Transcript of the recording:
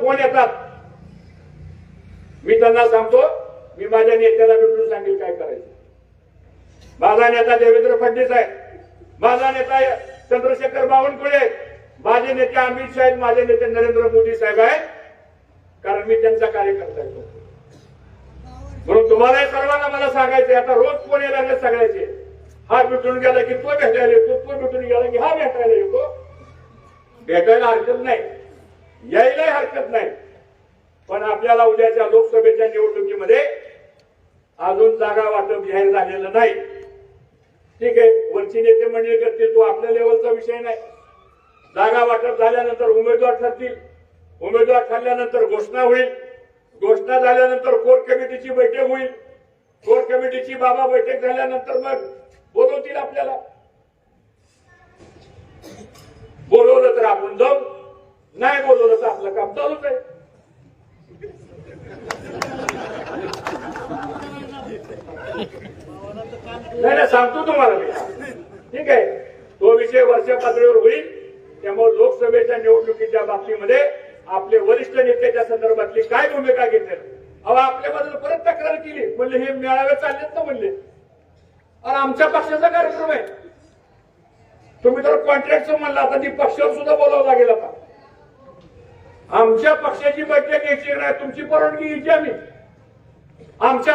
Phone येतात? मी त्यांना सांगतो मी माझ्या नेत्याला भेटून सांगेल काय करायचं. माझा नेता देवेंद्र फडणवीस आहे. माझा नेता चंद्रशेखर बावनकुळे आहेत. माझे नेते अमित शाह माझे नेते नरेंद्र मोदी साहेब आहेत. कारण मी त्यांचा कार्यकर्ता येतो म्हणून तुम्हाला सर्वांना मला सांगायचं आता रोज फोन यायला लागले सगळ्याचे हा भेटून गेला की तो भेटायला येतो तो भेटून गेला की हा भेटायला येतो. भेटायला हरकत नाही. यायलाही हरकत नाही. पण आपल्याला उद्याच्या लोकसभेच्या निवडणुकीमध्ये अजून जागा वाटप जाहीर झालेलं नाही. ठीक आहे वरची नेते मंडळी करतील तो आपल्या लेवलचा विषय नाही. जागा वाटप झाल्यानंतर उमेदवार ठरतील. उमेदवार ठरल्यानंतर घोषणा होईल. घोषणा झाल्यानंतर कोर कमिटीची बैठक होईल. कोर कमिटीची बाबा बैठक झाल्यानंतर मग बोलवतील आपल्याला. नाही बोलवलं तर आपलं काम चालूच आहे. नाही नाही सांगतो तुम्हाला मी. ठीक आहे. तो विषय वर्ष पातळीवर होईल. त्यामुळे लोकसभेच्या निवडणुकीच्या बाबतीमध्ये आपले वरिष्ठ नेत्याच्या संदर्भातली काय भूमिका घेतली? अहो आपल्याबद्दल परत तक्रार केली. म्हणले हे मेळावे चाललेत ना म्हणले. अरे आमच्या पक्षाचा कार्यक्रम आहे. तुम्ही तर कॉन्ट्रॅक्ट म्हणला आता ती पक्षावर सुद्धा बोलावं लागेल आता. आमच्या पक्षाची बैठक घ्यायची नाही तुमची परवानगी घ्यायची आम्ही. आमच्या